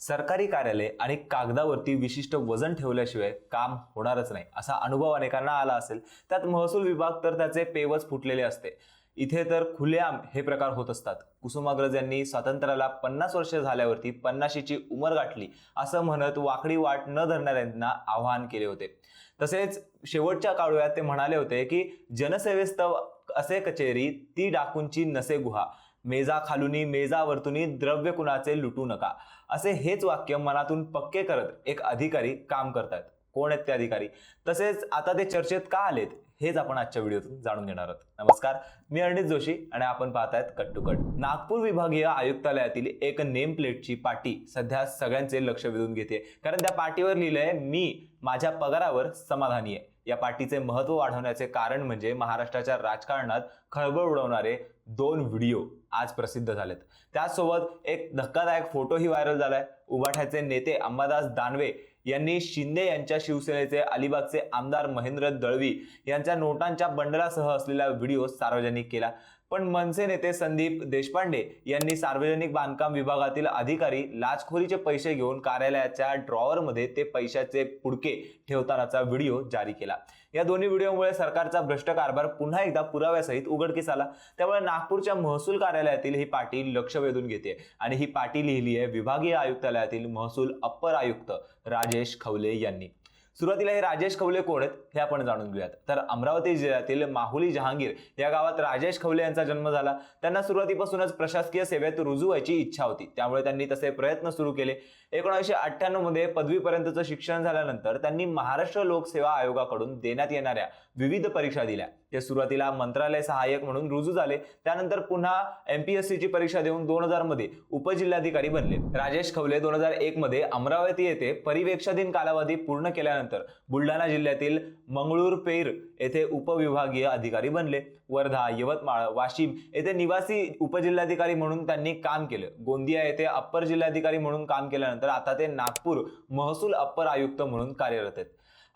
सरकारी कार्यालय आणि कागदावरती विशिष्ट वजन ठेवल्याशिवाय काम होणारच नाही असा अनुभव अनेकांना आला असेल. त्यात महसूल विभाग तर त्याचे पेवच फुटलेले असते. इथे तर खुलेआम हे प्रकार होत असतात. कुसुमाग्रज यांनी स्वातंत्र्याला पन्नास वर्ष झाल्यावरती पन्नाशीची उमर गाठली असं म्हणत वाकडी वाट न धरणाऱ्यांना आवाहन केले होते. तसेच शेवटच्या काळव्यात ते म्हणाले होते की जनसेवेस्तव असे कचेरी ती डाकूंची नसे गुहा. मेजा खालुनी मेजा वर्तुनी द्रव्य कुणाचे लुटू नका. असे हेच वाक्य मनातून पक्के करत एक अधिकारी काम करतात. कोण आहेत ते अधिकारी? तसेच आता ते चर्चेत का आलेत? हेच आपण आजच्या व्हिडिओतून जाणून घेणार आहोत. नमस्कार मी अर्णित जोशी आणि आपण पाहतायत कट टू कट. नागपूर विभागीय आयुक्तालयातील एक नेम प्लेटची पाटी सध्या सगळ्यांचे लक्ष वेधून घेते. कारण त्या पाटीवर लिहिलंय मी माझ्या पगारावर समाधानी आहे. या पार्टीचे महत्त्व वाढवण्याचे कारण म्हणजे महाराष्ट्राच्या राजकारणात खळबळ उडवणारे दोन व्हिडिओ आज प्रसिद्ध झालेत. त्याचसोबत एक धक्कादायक फोटोही व्हायरल झालाय. उभाठ्याचे नेते अंबादास दानवे यांनी शिंदे यांच्या शिवसेनेचे अलिबागचे आमदार महेंद्र दळवी यांच्या नोटांच्या बंडलासह असलेला व्हिडिओ सार्वजनिक केला. पण मनसे नेते संदीप देशपांडे यांनी सार्वजनिक बांधकाम विभागातील अधिकारी लाचखोरीचे पैसे घेऊन कार्यालयाच्या ड्रॉवरमध्ये ते पैशाचे पुडके ठेवतानाचा व्हिडिओ जारी केला. या दोन्ही व्हिडिओमुळे सरकारचा भ्रष्ट कारभार पुन्हा एकदा पुराव्यासहित उघडकीस आला. त्यामुळे नागपूरच्या महसूल कार्यालयातील ही पाटी लक्ष वेधून घेते आणि ही पाटी लिहिली आहे विभागीय आयुक्तालयातील महसूल अप्पर आयुक्त राजेश खवले यांनी. सुरुवातीला हे राजेश खवले कोण आहेत हे आपण जाणून घेऊयात. तर अमरावती जिल्ह्यातील माहुली जहांगीर या गावात राजेश खवले यांचा जन्म झाला. त्यांना सुरुवातीपासूनच प्रशासकीय सेवेत रुजू व्हायची इच्छा होती. त्यामुळे त्यांनी तसे प्रयत्न सुरू केले. एकोणीसशे अठ्ठ्याण्णवमध्ये पदवीपर्यंतचं शिक्षण झाल्यानंतर त्यांनी महाराष्ट्र लोकसेवा आयोगाकडून देण्यात येणाऱ्या विविध परीक्षा दिल्या. ते सुरुवातीला मंत्रालय सहाय्यक म्हणून रुजू झाले. त्यानंतर पुन्हा एमपीएससी ची परीक्षा देऊन दोन हजारमध्ये उपजिल्हाधिकारी बनले. राजेश खवले दोन हजार एक मध्ये अमरावती येथे परिवेक्षाधीन कालावधी पूर्ण केल्यानंतर बुलढाणा जिल्ह्यातील मंगळूरपेर येथे उपविभागीय अधिकारी बनले. वर्धा यवतमाळ वाशिम येथे निवासी उपजिल्हाधिकारी म्हणून त्यांनी काम केलं. गोंदिया येथे अप्पर जिल्हाधिकारी म्हणून काम केल्यानंतर आता ते नागपूर महसूल अप्पर आयुक्त म्हणून कार्यरत आहेत.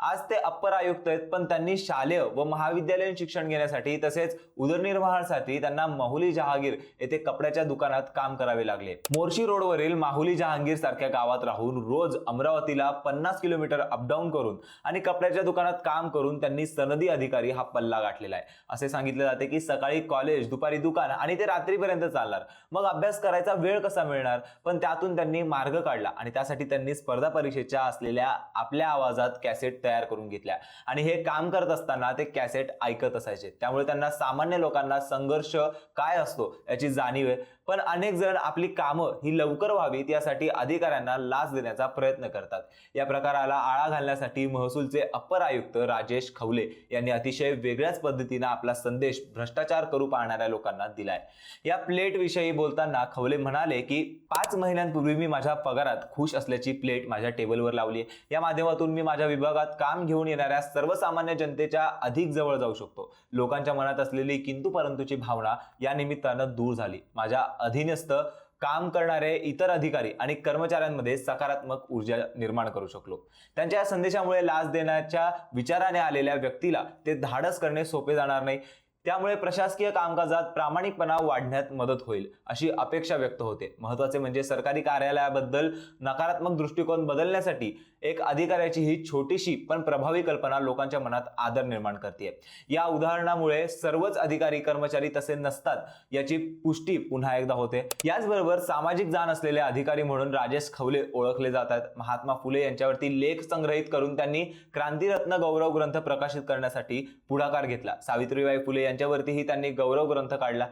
आज ते अप्पर आयुक्त आहेत पण त्यांनी शालेय व महाविद्यालयीन शिक्षण घेण्यासाठी तसेच उदरनिर्वाहासाठी त्यांना माहुली जहागीर येथे कपड्याच्या दुकानात काम करावे लागले. मोर्शी रोडवरील माहुली जहांगीर सारख्या गावात राहून रोज अमरावतीला पन्नास किलोमीटर अपडाऊन करून आणि कपड्याच्या दुकानात काम करून त्यांनी सनदी अधिकारी हा पल्ला गाठलेला आहे. असे सांगितले जाते की सकाळी कॉलेज दुपारी दुकान आणि ते रात्रीपर्यंत चालणार. मग अभ्यास करायचा वेळ कसा मिळणार? पण त्यातून त्यांनी मार्ग काढला आणि त्यासाठी त्यांनी स्पर्धा परीक्षेच्या असलेल्या आपल्या आवाजात कॅसेट तयार करून घेतल्या. आणि हे काम करत असताना ते कॅसेट ऐकत असायचे. त्यामुळे त्यांना सामान्य लोकांना संघर्ष काय असतो याची जाणीव आहे. पण अनेक जण आपली कामं ही लवकर व्हावीत यासाठी अधिकाऱ्यांना लाच देण्याचा प्रयत्न करतात. या प्रकाराला आळा घालण्यासाठी महसूलचे अप्पर आयुक्त राजेश खवले यांनी अतिशय वेगळ्याच पद्धतीनं आपला संदेश भ्रष्टाचार करू पाहणाऱ्या लोकांना दिलाय. या प्लेट विषयी बोलताना खवले म्हणाले की पाच महिन्यांपूर्वी मी माझ्या पगारात खुश असल्याची प्लेट माझ्या टेबलवर लावली या माध्यमातून मी माझ्या विभागात काम घेऊन येणाऱ्या सर्वसामान्य जनतेच्या अधिक जवळ जाऊ शकतो. लोकांच्या मनात असलेली किंतू परंतुची भावना या निमित्तानं दूर झाली. माझ्या अधीनस्थ काम करणारे इतर अधिकारी आणि कर्मचाऱ्यांमध्ये सकारात्मक ऊर्जा निर्माण करू शकलो. त्यांच्या या संदेशामुळे लाच देण्याच्या विचाराने आलेल्या व्यक्तीला ते धाडस करणे सोपे जाणार नाही. त्यामुळे प्रशासकीय कामकाजात प्रामाणिकपणा वाढण्यात मदत होईल अशी अपेक्षा व्यक्त होते. महत्त्वाचे म्हणजे सरकारी कार्यालयाबद्दल नकारात्मक दृष्टिकोन बदलण्यासाठी एक अधिकाऱ्याची ही छोटीशी पण प्रभावी कल्पना लोकांच्या मनात आदर निर्माण करते. या उदाहरणामुळे सर्वच अधिकारी कर्मचारी तसे नसतात याची पुष्टी पुन्हा एकदा होते. याचबरोबर सामाजिक जाण असलेले अधिकारी म्हणून राजेश खवले ओळखले जातात. महात्मा फुले यांच्यावरती लेख संग्रहित करून त्यांनी क्रांतिरत्न गौरव ग्रंथ प्रकाशित करण्यासाठी पुढाकार घेतला. सावित्रीबाई फुले यांच्यावरतीही त्यांनी गौरव ग्रंथ काढला.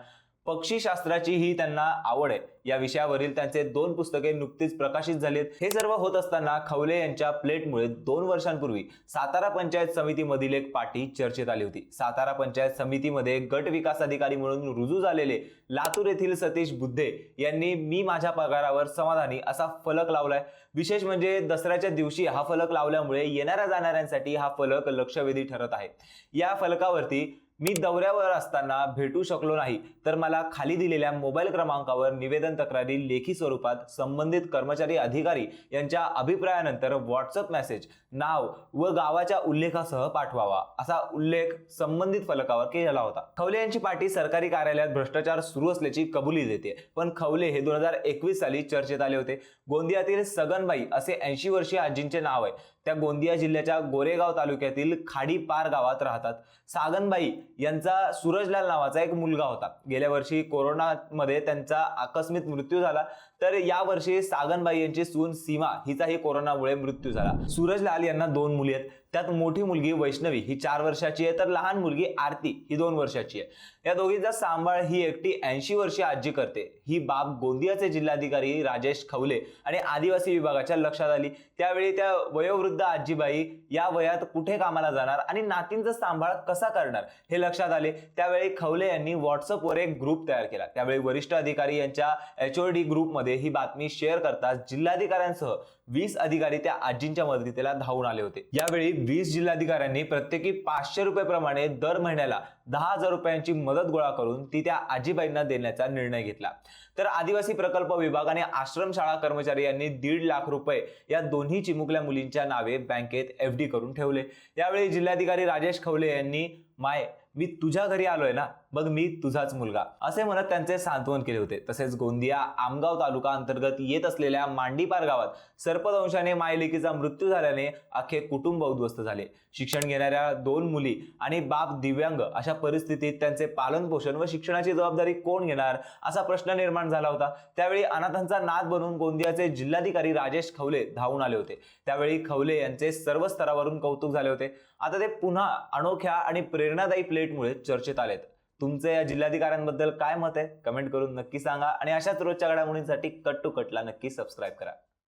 पक्षीशास्त्राची ही त्यांना आवड आहे. या विषयावरील त्यांचे दोन पुस्तके नुकतीच प्रकाशित झालीत. हे सर्व होत असताना खवले यांच्या प्लेटमुळे दोन वर्षांपूर्वी सातारा पंचायत समितीमधील एक पाठी चर्चेत आली होती. सातारा पंचायत समितीमध्ये गट विकास अधिकारी म्हणून रुजू झालेले लातूर येथील सतीश बुद्धे यांनी मी माझ्या पगारावर समाधानी असा फलक लावलाय. विशेष म्हणजे दसऱ्याच्या दिवशी हा फलक लावल्यामुळे येणाऱ्या जाणाऱ्यांसाठी हा फलक लक्षवेधी ठरत आहे. या फलकावरती मी दौऱ्यावर असताना भेटू शकलो नाही तर मला खाली दिलेल्या मोबाईल क्रमांकावर निवेदन तक्रारी लेखी स्वरूपात संबंधित कर्मचारी अधिकारी यांच्या अभिप्रायानंतर व्हॉट्सअप मेसेज नाव व गावाच्या उल्लेखासह पाठवावा असा उल्लेख संबंधित फलकावर केलेला होता. खवले यांची पार्टी सरकारी कार्यालयात भ्रष्टाचार सुरू असल्याची कबुली देते पण खवले हे दोन हजार एकवीस साली चर्चेत आले होते. गोंदियातील सगनबाई असे ऐंशी वर्षीय आजींचे नाव आहे. त्या गोंदिया जिल्ह्याच्या गोरेगाव तालुक्यातील खाडीपार गावात राहतात. सागनबाई यांचा सूरजलाल नावाचा एक मुलगा होता. गेल्या वर्षी कोरोनामध्ये त्यांचा आकस्मिक मृत्यू झाला. तर या वर्षी सागनबाई यांची सून सीमा हिचाही कोरोनामुळे मृत्यू झाला. सूरजलाल यांना दोन मुली आहेत. त्यात मोठी मुलगी वैष्णवी ही चार वर्षाची आहे. तर लहान मुलगी आरती ही दोन वर्षाची आहे. या दोघींचा सांभाळ ही एकटी ऐंशी वर्षीय आजी करते. ही बाब गोंदियाचे जिल्हाधिकारी राजेश खवले आणि आदिवासी विभागाच्या लक्षात आली. त्यावेळी त्या वयोवृद्ध आजीबाई या वयात कुठे कामाला जाणार आणि नातींचा सांभाळ कसा करणार हे लक्षात आले. त्यावेळी खवले यांनी व्हॉट्सअपवर एक ग्रुप तयार केला. त्यावेळी वरिष्ठ अधिकारी यांच्या एच ओ डी ग्रुपमध्ये ही बातमी शेअर करताच जिल्हाधिकाऱ्यांसह वीस अधिकारी त्या आजींच्या मदतीला धावून आले होते. यावेळी वीस जिल्हाधिकाऱ्यांनी प्रत्येकी पाचशे रुपये प्रमाणे दर महिन्याला दहा हजार रुपयांची मदत गोळा करून ती त्या आजीबाईंना देण्याचा निर्णय घेतला. तर आदिवासी प्रकल्प विभाग आणि आश्रमशाळा कर्मचारी यांनी दीड लाख रुपये या दोन्ही चिमुकल्या मुलींच्या नावे बँकेत एफ डी करून ठेवले. यावेळी जिल्हाधिकारी राजेश खवले यांनी माय मी तुझ्या घरी आलोय ना बघ मी तुझाच मुलगा. असे म्हणत त्यांचे सांत्वन केले होते. तसेच गोंदिया आमगाव तालुका अंतर्गत येत असलेल्या मांडीपार गावात सर्पदंशाने मायलेकीचा मृत्यू झाल्याने अख्खे कुटुंब उद्ध्वस्त झाले. शिक्षण घेणाऱ्या दोन मुली आणि बाप दिव्यांग अशा परिस्थितीत त्यांचे पालन पोषण व शिक्षणाची जबाबदारी कोण घेणार असा प्रश्न निर्माण झाला होता. त्यावेळी अनाथांचा नाद बनून गोंदियाचे जिल्हाधिकारी राजेश खवले धावून आले होते. त्यावेळी खवले यांचे सर्व स्तरावरून कौतुक झाले होते. आता ते पुन्हा अनोख्या आणि प्रेरणादायी प्लेट प्लेटमुळे चर्चेत आलेत. तुमचे या जिल्हाधिकाऱ्यांबद्दल काय मत आहे? कमेंट करून नक्की सांगा. आणि अशाच रोजच्या घडामोडींसाठी कट टू कटला नक्की सबस्क्राईब करा.